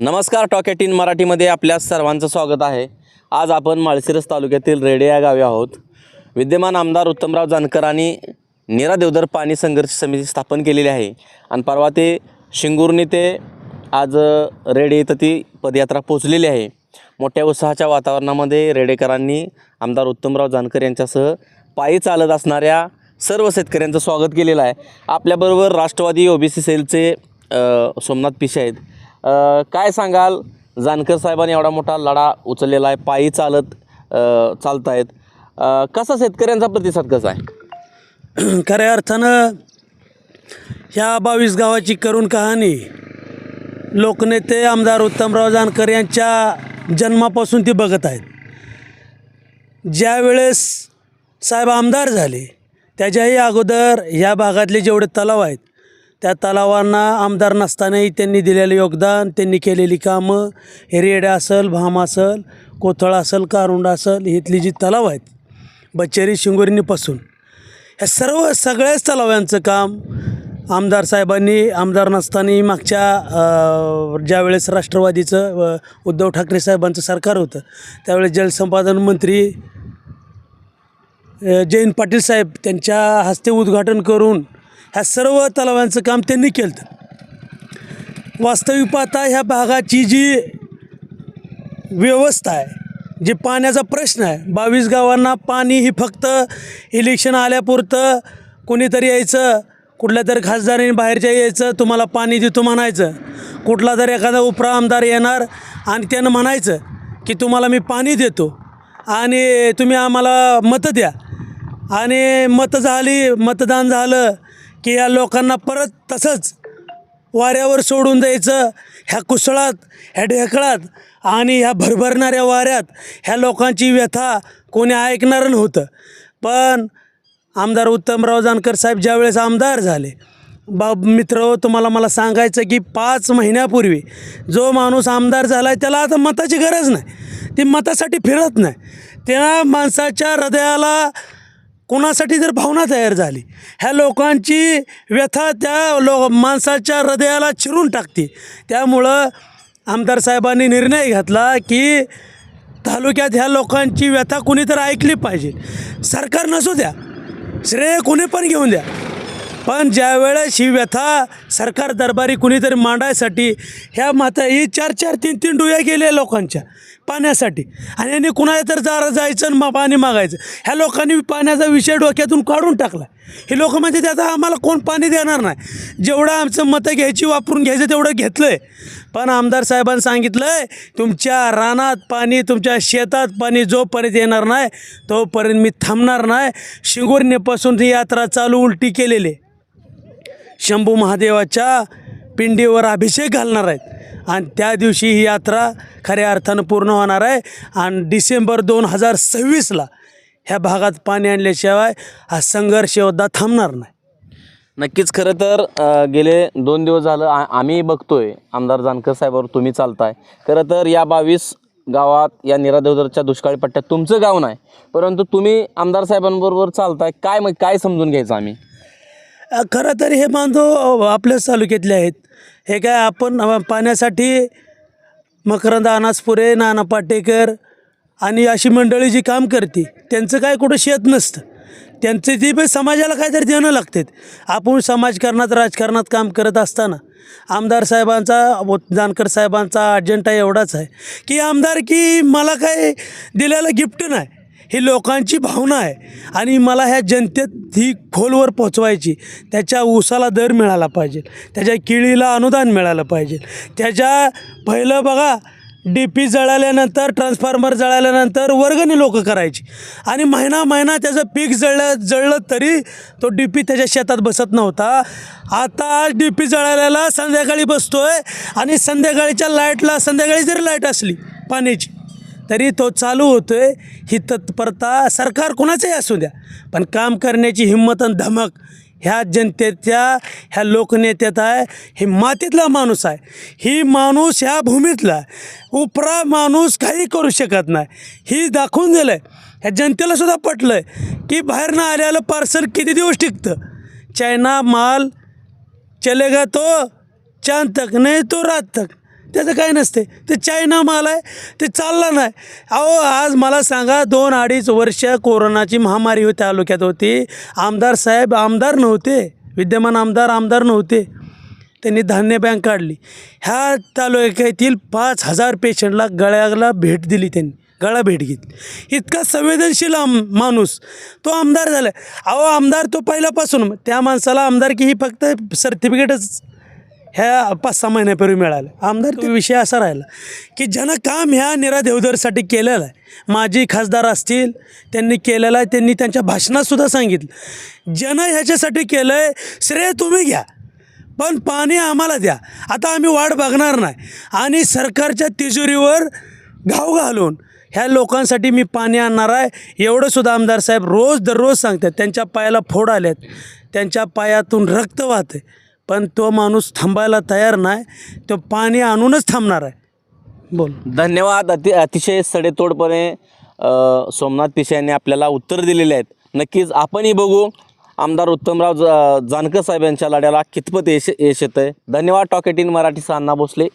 नमस्कार टॉक मराठीमध्ये आपल्या सर्वांचं स्वागत आहे. आज आपण माळशिरस तालुक्यातील रेडे या गावी आहोत. विद्यमान आमदार उत्तमराव जानकरांनी नीरा देवधर पाणी संघर्ष समिती स्थापन केलेली आहे. आणि परवा ते शिंगुर्णी ते आज रेडे इथं ती पदयात्रा पोचलेली आहे. मोठ्या उत्साहाच्या वातावरणामध्ये रेडेकरांनी आमदार उत्तमराव जानकर यांच्यासह पायी चालत असणाऱ्या सर्व शेतकऱ्यांचं स्वागत केलेलं आहे. आपल्याबरोबर राष्ट्रवादी ओबीसी सेलचे सोमनाथ पिशे आहेत. काय सांगाल? जानकर साहेबांनी एवढा मोठा लढा उचललेला आहे पायी चालत चालत आहेत कसा शेतकऱ्यांचा प्रतिसाद कसा आहे? खऱ्या अर्थानं ह्या बावीस गावाची करून कहाणी लोकनेते आमदार उत्तमराव जानकर यांच्या जन्मापासून ती बघत आहेत. ज्यावेळेस साहेब आमदार झाले त्याच्याही अगोदर ह्या भागातले जेवढे तलाव आहेत त्या तलावांना आमदार नसतानाही त्यांनी दिलेलं योगदान त्यांनी केलेली कामं हे रेड असेल भाम असेल कोथळ असेल कारुंड असेल इथली जी तलाव आहेत बच्चेरी शिंगोरीनीपासून ह्या सर्व सगळ्याच तलावांचं काम आमदार साहेबांनी आमदार नसतानाही मागच्या ज्यावेळेस राष्ट्रवादीचं उद्धव ठाकरे साहेबांचं सरकार होतं त्यावेळेस जलसंपादन मंत्री जयंत पाटील साहेब त्यांच्या हस्ते उद्घाटन करून ह्या सर्व तलावांचं काम त्यांनी केलं वास्तविक पाहता ह्या भागाची जी व्यवस्था आहे जे पाण्याचा प्रश्न आहे बावीस गावांना पाणी ही फक्त इलेक्शन आल्यापुरतं कोणीतरी यायचं कुठल्या तरी खासदाराने बाहेरच्या यायचं तुम्हाला पाणी देतो म्हणायचं. कुठला तरी एखादा उपरा आमदार येणार आणि त्यानं म्हणायचं की तुम्हाला मी पाणी देतो आणि तुम्ही आम्हाला मतं द्या. आणि मतं झाली मतदान झालं की या लोकांना परत तसंच वाऱ्यावर सोडून द्यायचं ह्या कुसळात ह्या ढेकळात आणि ह्या भरभरणाऱ्या वाऱ्यात ह्या लोकांची व्यथा कोणी ऐकणार नव्हतं. पण आमदार उत्तमराव जानकर साहेब ज्यावेळेस आमदार झाले बा मित्र तुम्हाला मला सांगायचं की पाच महिन्यापूर्वी जो माणूस आमदार झाला आहे त्याला आता मताची गरज नाही. ती मतासाठी फिरत नाही. त्या माणसाच्या हृदयाला कुणासाठी जर भावना तयार झाली ह्या लोकांची व्यथा त्या लो माणसाच्या हृदयाला चिरून टाकते. त्यामुळं आमदार साहेबांनी निर्णय घेतला की तालुक्यात ह्या लोकांची व्यथा कुणीतरी ऐकली पाहिजे. सरकार नसू द्या श्रेय कुणी पण घेऊन द्या. पण ज्यावेळेस ही व्यथा सरकार दरबारी कुणीतरी मांडायसाठी ह्या माता ही चार चार तीन तीन डुया गेल्या लोकांच्या. पाण्यासाठी. आणि यांनी कुणाला तर जा जायचं आणि मग पाणी मागायचं. ह्या लोकांनी पाण्याचा विषय डोक्यातून काढून टाकला. हे लोक म्हणजे त्याचा आम्हाला कोण पाणी देणार नाही? जेवढं आमचं मतं घ्यायची वापरून घ्यायचं तेवढं घेतलं आहे पण आमदार साहेबांनी सांगितलं आहे तुमच्या रानात पाणी तुमच्या शेतात पाणी जोपर्यंत येणार नाही तोपर्यंत मी थांबणार नाही. शिंगोरणीपासून ही यात्रा चालू उलटी केलेली आहे. शंभू महादेवाच्या पिंडीवर अभिषेक घालणार आहेत. आणि त्या दिवशी ही यात्रा खऱ्या अर्थानं पूर्ण होणार आहे. आणि डिसेंबर दोन हजार सव्वीसला ह्या भागात पाणी आणल्याशिवाय हा संघर्ष योद्धा थांबणार नाही. नक्कीच खरं तर अ, गेले दोन दिवस झालं आ आम्ही बघतोय. आमदार जानकर साहेबावर तुम्ही चालताय. खरं तर या बावीस गावात या नीरा दुष्काळी पट्ट्यात तुमचं गाव नाही. परंतु तुम्ही आमदार साहेबांबरोबर चालताय. काय मग काय समजून घ्यायचं आम्ही? खरं तर हे बांधव आपल्याच तालुक्यातले आहेत. हे काय आपण पाण्यासाठी मकरंद अनासपुरे नाना पाटेकर आणि अशी मंडळी जी काम करते त्यांचं काय कुठं शेत नसतं. त्यांचं ती पण समाजाला काहीतरी देणं लागतात आपण समाजकारणात राजकारणात काम करत असताना आमदार साहेबांचा जानकर साहेबांचा अजेंडा एवढाच आहे. की आमदार की मला काय दिलेलं गिफ्ट नाही. ही लोकांची भावना आहे. आणि मला ह्या जनतेत ही खोलवर पोचवायची त्याच्या ऊसाला दर मिळाला पाहिजे त्याच्या किळीला अनुदान मिळालं पाहिजे. त्याच्या पहिलं बघा डी पी जळाल्यानंतर ट्रान्सफॉर्मर जळाल्यानंतर वर्गणी लोक करायची. आणि महिना महिना त्याचं पीक जळलं जळलं तरी तो डी पी त्याच्या शेतात बसत नव्हता. आता आज डी पी जळाल्याला संध्याकाळी बसतो आहे आणि संध्याकाळीच्या लाईटला संध्याकाळी जरी लाइट असली पाण्याची तरी तो चालू होतो आहे ही तत्परता सरकार कोणाचंही असू द्या. पण काम करण्याची हिंमत आणि धमक ह्या जनतेच्या ह्या लोकनेत्यात आहे. हे मातीतला माणूस आहे. ही माणूस ह्या भूमीतला उपरा माणूस काही करू शकत नाही. ही दाखवून दिलं आहे ह्या जनतेला सुद्धा पटलं आहे की बाहेरनं आल्याला पार्सल किती दिवस टिकतं? चायना माल चलेगा तो चांद तक नाही तो रात तक त्याचं काय नसते. ते चायना माल आहे ते चालला नाही. अहो आज मला सांगा दोन अडीच वर्ष कोरोनाची महामारी होती तालुक्यात होती. आमदार साहेब आमदार नव्हते. विद्यमान आमदार आमदार नव्हते. त्यांनी धान्य बँक काढली. ह्या तालुक्यातील पाच हजार पेशंटला गळ्याला भेट दिली त्यांनी. गळा भेट घेतली. इतका संवेदनशील आम माणूस. तो आमदार झाला. अहो आमदार तो पहिल्यापासून. त्या माणसाला आमदारकी ही फक्त सर्टिफिकेटच ह्या पाच सहा महिन्यापूर्वी मिळालं. आमदार तो विषय असा राहिला की ज्यानं काम ह्या निरा देवधरसाठी केलेलं आहे माजी खासदार असतील त्यांनी केलेलं आहे त्यांनी त्यांच्या भाषणातसुद्धा सांगितलं. ज्यानं ह्याच्यासाठी केलं आहे श्रेय तुम्ही घ्या पण पाणी आम्हाला द्या. आता आम्ही वाट बघणार नाही. आणि सरकारच्या तिजोरीवर घाव घालून ह्या लोकांसाठी मी पाणी आणणार आहे एवढंसुद्धा आमदार साहेब रोज दररोज सांगतात. त्यांच्या पायाला फोड आल्यात त्यांच्या पायातून रक्त वाहते पण तो माणूस थांबायला तयार नाही तो पाणी आणूनच थांबणार आहे. बोल. धन्यवाद. अति अतिशय सडेतोडपणे अ, सोमनाथ पिशे यांनी आपल्याला उत्तर दिलेले आहेत. नक्कीच आपणही बघू. आमदार उत्तमराव ज जानकर साहेब यांच्या लढ्याला कितपत यश यश येतं आहे धन्यवाद. टॉकेटीन मराठी मराठी अण्णा भोसले.